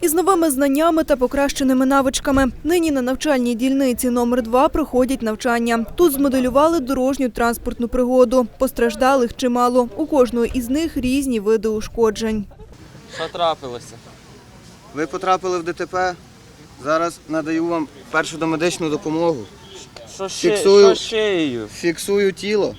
Із новими знаннями та покращеними навичками. Нині на навчальній дільниці номер 2 проходять навчання. Тут змоделювали дорожню транспортну пригоду. Постраждалих чимало. У кожного із них різні види ушкоджень. Що трапилося? Ви потрапили в ДТП. Зараз надаю вам першу домедичну допомогу. Що ще Фіксую. що шиєю? Фіксую тіло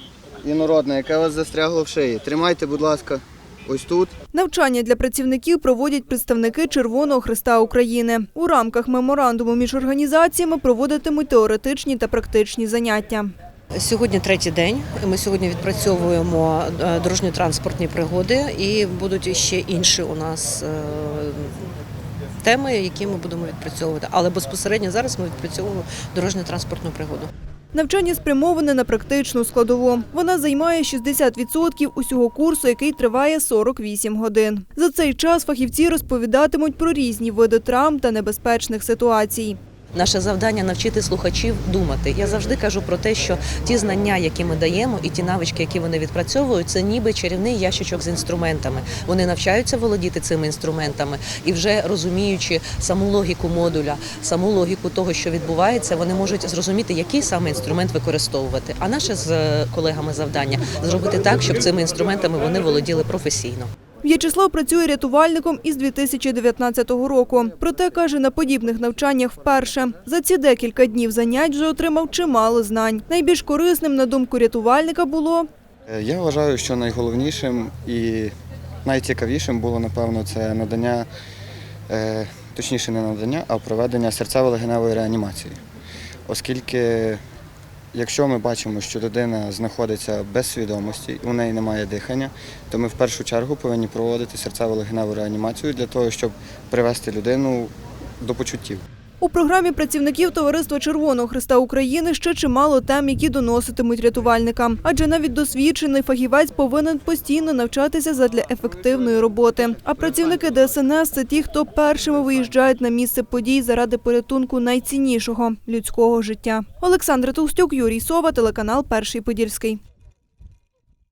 інородне, яке вас застрягло в шиї. Тримайте, будь ласка, ось тут. Навчання для працівників проводять представники Червоного Христа України. У рамках меморандуму між організаціями проводитимуть теоретичні та практичні заняття. Сьогодні третій день. Ми сьогодні відпрацьовуємо е, дорожньо-транспортні пригоди і будуть ще інші у нас е, теми, які ми будемо відпрацьовувати. Але безпосередньо зараз ми відпрацьовуємо дорожньо-транспортну пригоду. Навчання спрямоване на практичну складову. Вона займає 60% усього курсу, який триває 48 годин. За цей час фахівці розповідатимуть про різні види травм та небезпечних ситуацій. Наше завдання навчити слухачів думати. Я завжди кажу про те, що ті знання, які ми даємо, і ті навички, які вони відпрацьовують, це ніби чарівний ящичок з інструментами. Вони навчаються володіти цими інструментами і вже розуміючи саму логіку модуля, саму логіку того, що відбувається, вони можуть зрозуміти, який саме інструмент використовувати. А наше з е, колегами завдання зробити так, щоб цими інструментами вони володіли професійно. В'ячеслав працює рятувальником із 2019 року. Проте каже, на подібних навчаннях вперше. За ці декілька днів занять вже отримав чимало знань. Найбільш корисним, на думку рятувальника, було Е, Я вважаю, що найголовнішим і найцікавішим було, напевно, це надання, е, точніше не надання, а проведення серцево-легеневої реанімації. Оскільки, якщо ми бачимо, що людина знаходиться без свідомості, у неї немає дихання, то ми в першу чергу повинні проводити серцево-легеневу реанімацію для того, щоб привести людину до почуттів. У програмі працівників Товариства Червоного Христа України ще чимало тем, які доноситимуть рятувальникам. Адже навіть досвідчений фахівець повинен постійно навчатися задля ефективної роботи. А працівники ДСНС – це ті, хто першими виїжджають на місце подій заради порятунку найціннішого людського життя. Олександра Толстюк, Юрій Сова, телеканал Перший Подільський.